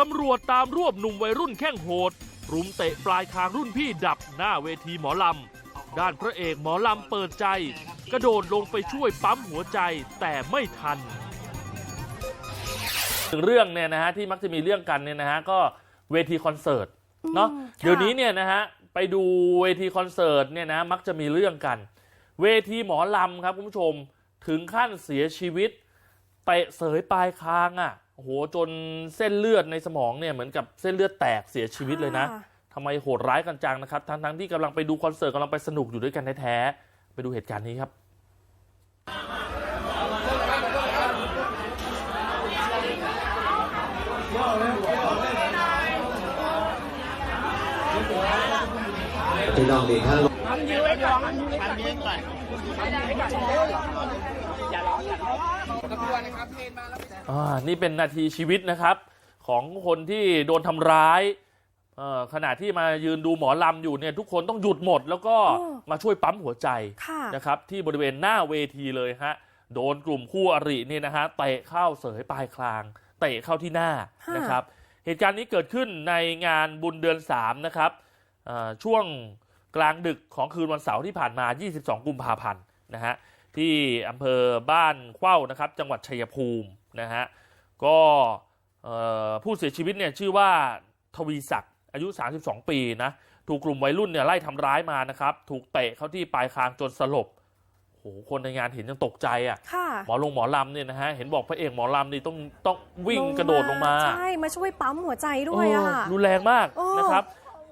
ตำรวจตามรวบหนุ่มวัยรุ่นแข้งโหด รุมเตะปลายคางรุ่นพี่ดับหน้าเวทีหมอลำ ด้านพระเอกหมอลำเปิดใจ กระโดดลงไปช่วยปั๊มหัวใจแต่ไม่ทันถึงเรื่องเนี่ยนะฮะที่มักจะมีเรื่องกันเนี่ยนะฮะก็เวทีคอนเสิร์ตเนาะอืมค่ะเดี๋ยวนี้เนี่ยนะฮะไปดูเวทีคอนเสิร์ตเนี่ยนะมักจะมีเรื่องกัน เวทีหมอลำครับคุณผู้ชมถึงขั้นเสียชีวิตเตะเสยปลายคางอะโอ้ โหจนเส้นเลือดในสมองเนี่ยเหมือนกับเส้นเลือดแตกเสียชีวิตเลยนะค่ทำไมโหดร้ายกันจังนะครับทั้งทั้งๆที่กำลังไปดูคอนเสิร์ตกำลังไปสนุกอยู่ด้วยกันแท้ๆไปดูเหตุการณ์นี้ครับพี่น้องดีท่าน อ่านี่เป็นนาทีชีวิตนะครับ ของคนที่โดนทำร้ายเอ่อขณะที่มายืนดูหมอลำอยู่เนี่ยทุกคนต้องหยุดหมด แล้วก็โอ้มาช่วยปั๊มหัวใจค่ะนะครับ ที่บริเวณหน้าเวทีเลยฮะโดนกลุ่มคู่อริเนี่ยนะฮะเตะเข้าเสยปลายคลางเตะเข้าที่หน้าค่ะนะครับ เหตุการณ์นี้เกิดขึ้นในงานบุญเดือน3นะครับเอ่อช่วง กลางดึกของคืนวันเสาร์ที่ผ่านมา 22 กุมภาพันธ์นะฮะที่อำเภอบ้านเข้านะครับจังหวัดชัยภูมินะฮะก็เอ่อผู้เสียชีวิตเนี่ยชื่อว่าทวีศักดิ์อายุ 32 ปีนะถูกกลุ่มวัยรุ่นเนี่ยไล่ทำร้ายมานะครับ ถูกเตะเข้าที่ปลายคางจนสลบโอ้โหคนในงานเห็นยังตกใจอะค่ะหมอลงหมอลำเนี่ยนะฮะเห็นบอกพระเอกหมอลำนี่ต้องต้องวิ่งกระโดดลงมา ใช่ มาช่วยปั๊มหัวใจด้วยอะค่ะเออรุนแรงมากโอ้นะครับ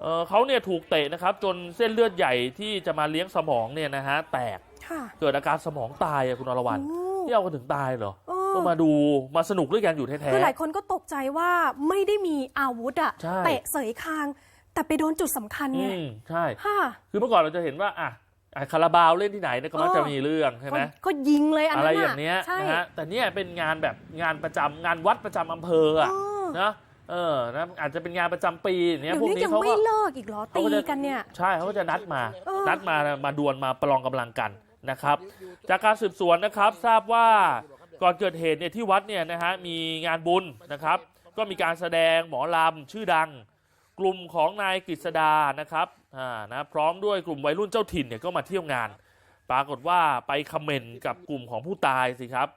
เอ่อเขาเนี่ยถูกเตะนะครับจนเส้นเลือดใหญ่ที่จะมาเลี้ยงสมองเนี่ยนะฮะแตกค่ะเกิดอาการสมองตายอะคุณอรวรรณโอ้ที่เอากันถึงตายเหรอโอ้ก็มาดูมาสนุกด้วยกันอยู่แท้คือหลายคนก็ตกใจว่าไม่ได้มีอาวุธอะใช่เตะเสยคาง แต่ไปโดนจุดสำคัญๆอืไงมใช่ค่ะคือเมื่อก่อนเราจะเห็นว่าอะอะคาราบาวเล่นที่ไหนเนี่ยก็มักเออจะมีเรื่องใช่ไหมก็ก็ยิงเลยอันอะนั้นไรน่ะอย่างเนี้ยใช่นะฮะแต่เนี่ยเป็นงานแบบงานประจำงานวัดประจำอำเภออะเออนะ เออนะอาจจะเป็นงานประจำปีเนี่ยเดี๋ยวพวกนี้นี้ยังเขาไม่ก็ เลิกอีกเหรอเขาตีก็จะกันเนี่ย ใช่เขาก็จะนัดมา เออ นัดมามาดวลมาประลองกำลังกันนะครับ จากการสืบสวนนะครับทราบว่าก่อนเกิดเหตุเนี่ยที่วัดเนี่ยนะฮะมีงานบุญนะครับ ก็มีการแสดงหมอลำชื่อดัง กลุ่มของนายกฤษดานะครับอ่านะพร้อมด้วยกลุ่มวัยรุ่นเจ้าถิ่นเนี่ยก็มาเที่ยวงาน ปรากฏว่าไปคอมเมนต์กับกลุ่มของผู้ตายสิครับ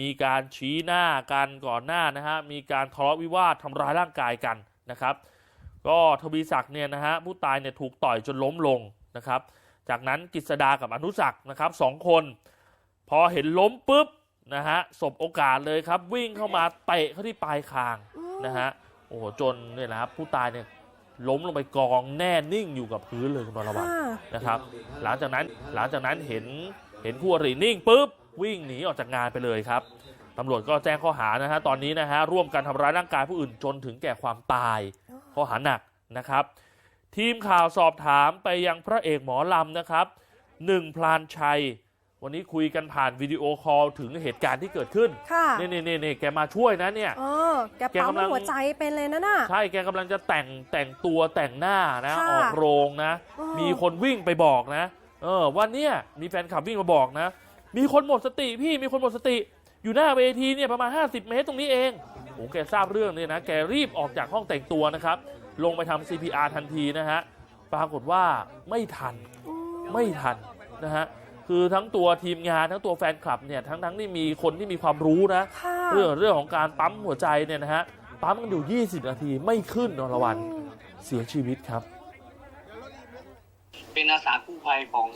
มีการชี้หน้ากันก่อนหน้านะฮะมีการทะเลาะวิวาททำร้ายร่างกายกันนะครับ ก็ทวีศักดิ์เนี่ยนะฮะผู้ตายเนี่ยถูกต่อยจนล้มลงนะครับ จากนั้นกฤษดากับอนุศักดิ์นะครับสองคน พอเห็นล้มปุ๊บนะฮะสบโอกาสเลยครับ วิ่งเข้ามาเตะเข้าที่ปลายคางนะฮะโอ้โหจนเนี่ยนะครับผู้ตายเนี่ยล้มลงไปกองแน่นิ่งอยู่กับพื้นเลยคุณบรวัตนะครับ หลังจากนั้นหลังจากนั้นเห็นเห็นคู่อรินิ่งปุ๊บ วิ่งหนีออกจากงานไปเลยครับตำรวจก็แจ้งข้อหานะฮะตอนนี้นะฮะร่วมกันทำร้ายร่างกายผู้อื่นจนถึงแก่ความตาย ข้อหาหนักนะครับ ทีมข่าวสอบถามไปยังพระเอกหมอลำนะครับหนึ่งพลานชัย วันนี้คุยกันผ่านวิดีโอคอลถึงเหตุการณ์ที่เกิดขึ้นค่ะนี่นี่นี่นี่แกมาช่วยนะเนี่ย เออแกแกปั๊มกำลังหัวใจเป็นเลยนะน่ะ ใช่แกกำลังจะแต่งแต่งตัวแต่งหน้านะค่ะออกโรงนะ เออ มีคนวิ่งไปบอกนะ เออวันเนี้ยมีแฟนคลับวิ่งมาบอกนะ มีคนหมดสติพี่มีคนหมดสติ อยู่หน้าเวทีเนี่ยประมาณ 50 เมตรตรงนี้เองโอ้แกทราบเรื่องเนี่ยนะ แกรีบออกจากห้องแต่งตัวนะครับ ลงไปทำ CPR ทันทีนะฮะ ปรากฏว่าไม่ทัน ไม่ทันนะฮะ คือทั้งตัวทีมงานทั้งตัวแฟนคลับเนี่ย ทั้งทั้งที่มีคนที่มีความรู้นะค่ะเรื่องเรื่องของการปั๊มหัวใจเนี่ยนะฮะ ปั๊มกันอยู่ 20 นาทีไม่ขึ้นนรวันอืมเสียชีวิตครับเป็นอาสากู้ ภัยของ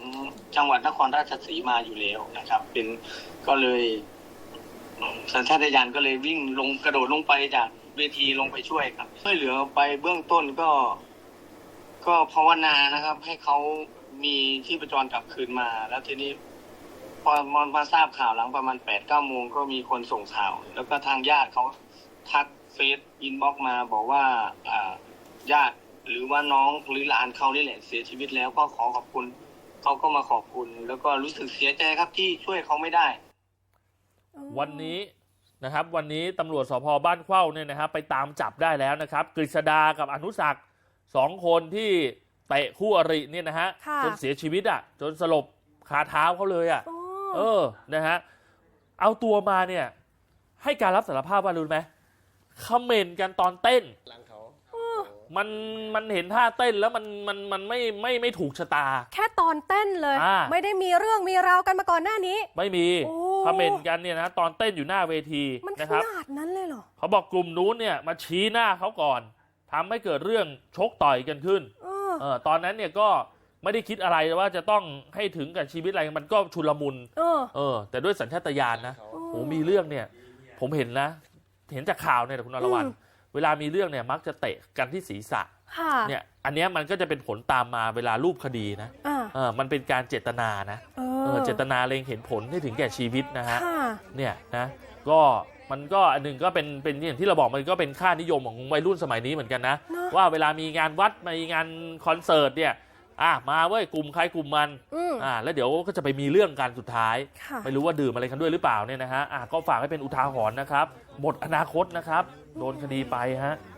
จังหวัดนครราชสีมาอยู่แล้วนะครับ เป็นก็เลยสัญชาตญาณก็เลยวิ่งลงกระโดดลงไปจากเวทีลงไปช่วยครับ ช่วยเหลือไปเบื้องต้นก็ ก็ภาวนานะครับ ให้เขามีที่ประจรกลับคืนมา แล้วทีนี้พอมามาทราบข่าวหลังประมาณแปดเก้าโมงก็มีคนส่งข่าว แล้วก็ทางญาติเขาทักเฟซอินบ็อกมาบอกว่าอ่าญาติ หรือว่าน้องหรือหลานเขานี่แหละเสียชีวิตแล้วก็ขอขอบคุณเขาก็มาขอบคุณ แล้วก็รู้สึกเสียใจครับที่ช่วยเขาไม่ได้ วันนี้นะครับ วันนี้ตำรวจสพบ้านเข้าเนี่ยนะครับ ไปตามจับได้แล้วนะครับ กฤษดากับอนุศักดิ์สองคนที่เตะคู่อริเนี่ยนะฮะค่ะจนเสียชีวิตอะ จนสลบคาเท้าเขาเลยอะโอ้เออนะฮะเอาตัวมาเนี่ย ให้การรับสารภาพว่ารู้ไหมเขม่นกันตอนเต้น มันมันเห็นท่าเต้นแล้วมันมันมันไม่ไม่ไม่ถูกชะตา แค่ตอนเต้นเลย อ่า ไม่ได้มีเรื่องมีราวกันมาก่อนหน้านี้ ไม่มีโอ้เขม่นกันเนี่ยนะตอนเต้นอยู่หน้าเวทีมันขนะครับ นาดนั้นเลยเหรอเขาบอกกลุ่มนู้นเนี่ยมาชี้หน้าเขาก่อนทำให้เกิดเรื่องชกต่อยกันขึ้น เออ เออตอนนั้นเนี่ยก็ไม่ได้คิดอะไรว่าจะต้องให้ถึงกับชีวิตอะไรมันก็ชุลมุน เออ เออ แต่ด้วยสัญชาตญาณนะโอ้มีเรื่องเนี่ย ผมเห็นนะ เห็นจากข่าวเนี่ยคุณอรวรรณอืม เวลามีเรื่องเนี่ยมักจะเตะกันที่ศีรษะค่ะเนี่ยอันเนี้ยมันก็จะเป็นผลตามมาเวลารูปคดีนะอ่าเออมันเป็นการเจตนานะเอเอออเจตนาเล็งเห็นผลให้ถึงแก่ชีวิตนะฮะค่ะเนี่ยนะก็มันก็อันหนึ่งก็เป็นเป็นอย่างที่เราบอกมันก็เป็นค่านิยมของวัยรุ่นสมัยนี้เหมือนกันนะเนอะว่าเวลามีงานวัดมีงานคอนเสิร์ตเนี่ย อะมาเว้ยกลุ่มใครกลุ่มมันอืมอ่าแล้วเดี๋ยวก็จะไปมีเรื่องกันสุดท้ายค่ะไม่รู้ว่าดื่มอะไรกันด้วยหรือเปล่าเนี่ยนะฮะอะก็ฝากให้เป็นอุทาหรณ์นะครับหมดอนาคตนะครับ โดนคดีไปฮะอ